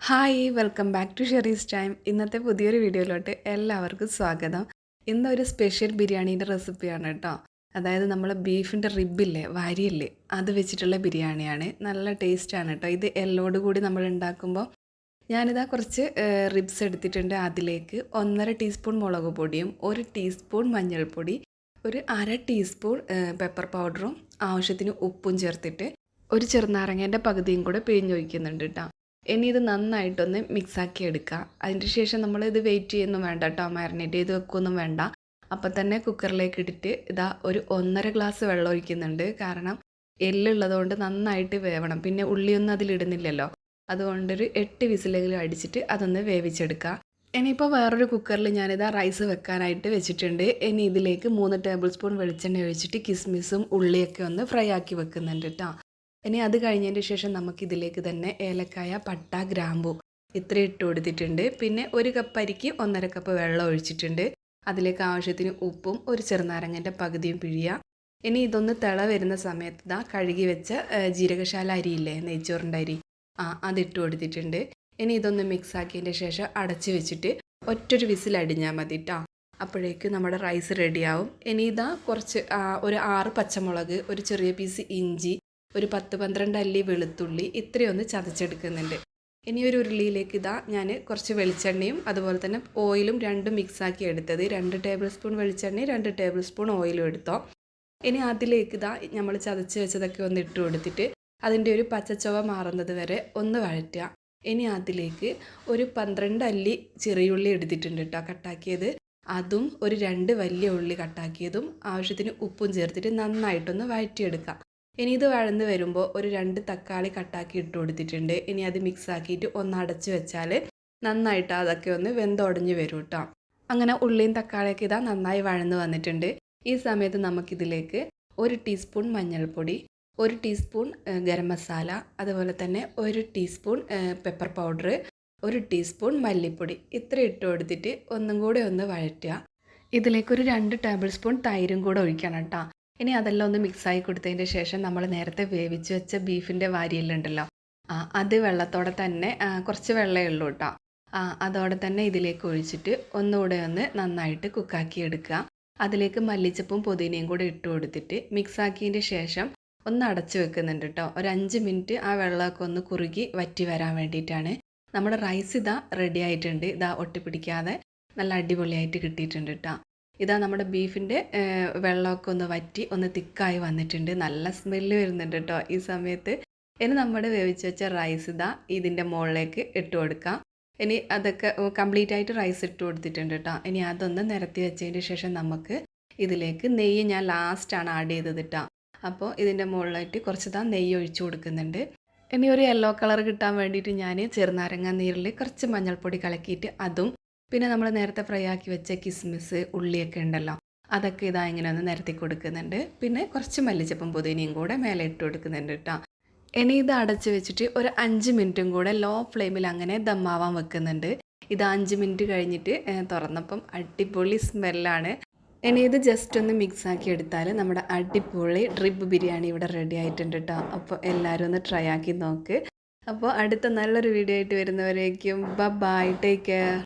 Hi welcome back to Sheree's time ഇന്നത്തെ പുതിയൊരു വീഡിയോയിലോട്ട് എല്ലാവർക്കും സ്വാഗതം. ഇന്നൊരു സ്പെഷ്യൽ ബിരിയാണീന്റെ റെസിപ്പിയാണ് കേട്ടോ. അതായത് നമ്മൾ ബീഫിന്റെ റിബില്ലേ വാരിയല്ലേ അത് വെച്ചിട്ടുള്ള ബിരിയാണിയാണ്. നല്ല ടേസ്റ്റാണ് കേട്ടോ. ഇത് എല്ലോട് കൂടി നമ്മൾ ഉണ്ടാക്കുമ്പോൾ ഞാനിതാ കുറച്ച് റിബ്സ് എടുത്തിട്ടുണ്ട് അതിലേക്ക്. ഒന്നര ടീസ്പൂൺ മുളക് പൊടിയും ഒരു ടീസ്പൂൺ മഞ്ഞൾപ്പൊടി ഒരു അര ടീസ്പൂൺ പെപ്പർ പൗഡറും ആവശ്യത്തിന് ഉപ്പും ചേർത്തിട്ട് ഒരു ചെറുനാരങ്ങേന്റെ പകുതിയും കൂടെ പിഴിഞ്ഞൊഴിക്കുന്നുണ്ട് കേട്ടോ. ഇനി ഇത് നന്നായിട്ടൊന്ന് മിക്സാക്കി എടുക്കുക അതിന്റെ ശേഷം നമ്മൾ ഇത് വെയിറ്റ് ചെയ്യുന്നു വേണ്ട കേട്ടോ മാരിനേറ്റ് ചെയ്ത് വെക്കുകയൊന്നും വേണ്ട. അപ്പം തന്നെ കുക്കറിലേക്ക് ഇട്ടിട്ട് ഇതാ ഒരു ഒന്നര ഗ്ലാസ് വെള്ളം ഒഴിക്കുന്നുണ്ട്. കാരണം എല്ലുള്ളതുകൊണ്ട് നന്നായിട്ട് വേവണം. പിന്നെ ഉള്ളിയൊന്നും അതിലിടുന്നില്ലല്ലോ അതുകൊണ്ടൊരു എട്ട് വിസിലെങ്കിലും അടിച്ചിട്ട് അതൊന്ന് വേവിച്ചെടുക്കുക ഇനിയിപ്പോൾ വേറൊരു കുക്കറിൽ ഞാനിതാ റൈസ് വെക്കാനായിട്ട് വെച്ചിട്ടുണ്ട്. ഇനി ഇതിലേക്ക് മൂന്ന് ടേബിൾ സ്പൂൺ വെളിച്ചെണ്ണ ഒഴിച്ചിട്ട് കിസ്മിസും ഉള്ളിയൊക്കെ ഒന്ന് ഫ്രൈ ആക്കി വെക്കുന്നുണ്ട് കേട്ടോ ഇനി അത് കഴിഞ്ഞതിന് ശേഷം നമുക്കിതിലേക്ക് തന്നെ ഏലക്കായ പട്ട ഗ്രാമ്പു ഇത്ര ഇട്ട് കൊടുത്തിട്ടുണ്ട്. പിന്നെ ഒരു കപ്പ് അരിക്ക് ഒന്നര കപ്പ് വെള്ളം ഒഴിച്ചിട്ടുണ്ട്. അതിലേക്ക് ആവശ്യത്തിന് ഉപ്പും ഒരു ചെറുനാരങ്ങന്റെ പകുതിയും പിഴിയുക. ഇനി ഇതൊന്ന് തിള വരുന്ന സമയത്ത് ഇതാ കഴുകി വെച്ച ജീരകശാല അരിയില്ലേ നെയ്ച്ചോറിന്റെ അരി. ആ അതിട്ട് കൊടുത്തിട്ടുണ്ട്. ഇനി ഇതൊന്ന് മിക്സ് ആക്കിയതിന്റെ ശേഷം അടച്ച് വെച്ചിട്ട് ഒറ്റൊരു വിസിൽ അടിഞ്ഞാൽ മതി കേട്ടോ അപ്പോഴേക്കും നമ്മുടെ റൈസ് റെഡിയാവും ഇനി ഇതാ കുറച്ച് ഒരു ആറ് പച്ചമുളക് ഒരു ചെറിയ പീസ് ഇഞ്ചി ഒരു പത്ത് പന്ത്രണ്ട് അല്ലി വെളുത്തുള്ളി ഇത്രയൊന്ന് ചതച്ചെടുക്കുന്നുണ്ട്. ഇനി ഒരു ഉരുളിയിലേക്ക് ഇതാ ഞാൻ കുറച്ച് വെളിച്ചെണ്ണയും അതുപോലെ തന്നെ ഓയിലും രണ്ടും മിക്സാക്കി എടുത്തത്. രണ്ട് ടേബിൾ സ്പൂൺ വെളിച്ചെണ്ണയും രണ്ട് ടേബിൾ സ്പൂൺ ഓയിലും എടുത്തോ. ഇനി അതിലേക്ക് ഇതാ നമ്മൾ ചതച്ച് വെച്ചതൊക്കെ ഒന്ന് ഇട്ട് കൊടുത്തിട്ട് അതിന്റെ ഒരു പച്ചച്ചുവ മാറുന്നത് വരെ ഒന്ന് വഴറ്റുക. ഇനി അതിലേക്ക് ഒരു പന്ത്രണ്ട് അല്ലി ചെറിയുള്ളി എടുത്തിട്ടുണ്ട് കേട്ടോ കട്ടാക്കിയത്. അതും ഒരു രണ്ട് വലിയ ഉള്ളി കട്ടാക്കിയതും ആവശ്യത്തിന് ഉപ്പും ചേർത്തിട്ട് നന്നായിട്ടൊന്ന് വഴറ്റിയെടുക്കാം. ഇനി ഇത് വഴന്ന് വരുമ്പോൾ ഒരു രണ്ട് തക്കാളി കട്ടാക്കി ഇട്ട് കൊടുത്തിട്ടുണ്ട്. ഇനി അത് മിക്സ് ആക്കിയിട്ട് ഒന്ന് അടച്ച് വെച്ചാൽ നന്നായിട്ട് അതൊക്കെ ഒന്ന് വെന്തുടഞ്ഞ് വരും കേട്ടോ അങ്ങനെ ഉള്ളിയും തക്കാളിയൊക്കെ ഇതാ നന്നായി വഴന്ന് വന്നിട്ടുണ്ട്. ഈ സമയത്ത് നമുക്കിതിലേക്ക് ഒരു ടീസ്പൂൺ മഞ്ഞൾപ്പൊടി ഒരു ടീസ്പൂൺ ഗരം മസാല അതുപോലെ തന്നെ ഒരു ടീസ്പൂൺ പെപ്പർ പൗഡർ ഒരു ടീസ്പൂൺ മല്ലിപ്പൊടി ഇത്ര ഇട്ട് കൊടുത്തിട്ട് ഒന്നും കൂടെ ഒന്ന് വഴറ്റുക. ഇതിലേക്കൊരു രണ്ട് ടേബിൾ സ്പൂൺ തൈരും കൂടെ ഒഴിക്കണം കേട്ടോ ഇനി അതെല്ലാം ഒന്ന് മിക്സായി കൊടുത്തതിന്റെ ശേഷം നമ്മൾ നേരത്തെ വേവിച്ച് വെച്ച ബീഫിന്റെ വാരിയെല്ലാം ഉണ്ടല്ലോ ആ അത് വെള്ളത്തോടെ തന്നെ കുറച്ച് വെള്ളമേ ഉള്ളൂ കേട്ടോ. ആ അതോടെ തന്നെ ഇതിലേക്ക് ഒഴിച്ചിട്ട് ഒന്നുകൂടെ ഒന്ന് നന്നായിട്ട് കുക്കാക്കി എടുക്കുക അതിലേക്ക് മല്ലിച്ചപ്പും പുതിനയും കൂടെ ഇട്ട് കൊടുത്തിട്ട് മിക്സാക്കിയതിന്റെ ശേഷം ഒന്ന് അടച്ചു വെക്കുന്നുണ്ട് കേട്ടോ. ഒരു അഞ്ച് മിനിറ്റ് ആ വെള്ളമൊക്കെ ഒന്ന് കുറുകി വറ്റി വരാൻ വേണ്ടിയിട്ടാണ്. നമ്മുടെ റൈസ് ഇതാ റെഡി ആയിട്ടുണ്ട്. ഇതാ ഒട്ടിപ്പിടിക്കാതെ നല്ല അടിപൊളിയായിട്ട് കിട്ടിയിട്ടുണ്ട് കേട്ടോ. ഇതാ നമ്മുടെ ബീഫിന്റെ വെള്ളമൊക്കെ ഒന്ന് വറ്റി ഒന്ന് തിക്കായി വന്നിട്ടുണ്ട്. നല്ല സ്മെല്ല് വരുന്നുണ്ട് കേട്ടോ ഈ സമയത്ത്. ഇനി നമ്മുടെ വേവിച്ച് വെച്ച റൈസ് ഇതാ ഇതിന്റെ മുകളിലേക്ക് ഇട്ട് കൊടുക്കാം. ഇനി അതൊക്കെ കംപ്ലീറ്റ് ആയിട്ട് റൈസ് ഇട്ട് കൊടുത്തിട്ടുണ്ട് കേട്ടോ. ഇനി അതൊന്ന് നിരത്തി വെച്ചതിന് ശേഷം നമുക്ക് ഇതിലേക്ക് നെയ്യ് ഞാൻ ലാസ്റ്റാണ് ആഡ് ചെയ്തത് കേട്ടോ. അപ്പോൾ ഇതിന്റെ മുകളിലായിട്ട് കുറച്ച് താ നെയ്യ് ഒഴിച്ചു കൊടുക്കുന്നുണ്ട്. ഇനി ഒരു യെല്ലോ കളർ കിട്ടാൻ വേണ്ടിയിട്ട് ഞാൻ ചെറുനാരങ്ങ നീരിൽ കുറച്ച് മഞ്ഞൾപ്പൊടി കലക്കിയിട്ട് അതും പിന്നെ നമ്മൾ നേരത്തെ ഫ്രൈ ആക്കി വെച്ച കിസ്മിസ് ഉള്ളിയൊക്കെ ഉണ്ടല്ലോ അതൊക്കെ ഇതാ ഇങ്ങനെ ഒന്ന് നിരത്തി കൊടുക്കുന്നുണ്ട്. പിന്നെ കുറച്ച് മല്ലിച്ചപ്പം പുതിനയും കൂടെ മേലെ ഇട്ട് കൊടുക്കുന്നുണ്ട് കേട്ടോ ഇനി ഇത് അടച്ച് വെച്ചിട്ട് ഒരു അഞ്ച് മിനിറ്റും കൂടെ ലോ ഫ്ലെയിമിൽ അങ്ങനെ ദമ്മാവാൻ വെക്കുന്നുണ്ട്. ഇത് അഞ്ച് മിനിറ്റ് കഴിഞ്ഞിട്ട് തുറന്നപ്പം അടിപൊളി സ്മെല്ലാണ് ഇനി ഇത് ജസ്റ്റ് ഒന്ന് മിക്സ് ആക്കി എടുത്താൽ നമ്മുടെ അടിപൊളി ഡ്രിപ്പ് ബിരിയാണി ഇവിടെ റെഡി ആയിട്ടുണ്ട് കേട്ടോ അപ്പോൾ എല്ലാവരും ഒന്ന് ട്രൈ ആക്കി നോക്ക്. അപ്പോൾ അടുത്ത നല്ലൊരു വീഡിയോ ആയിട്ട് വരുന്നവരേക്കും ബ ബൈ ടേക്ക് കെയർ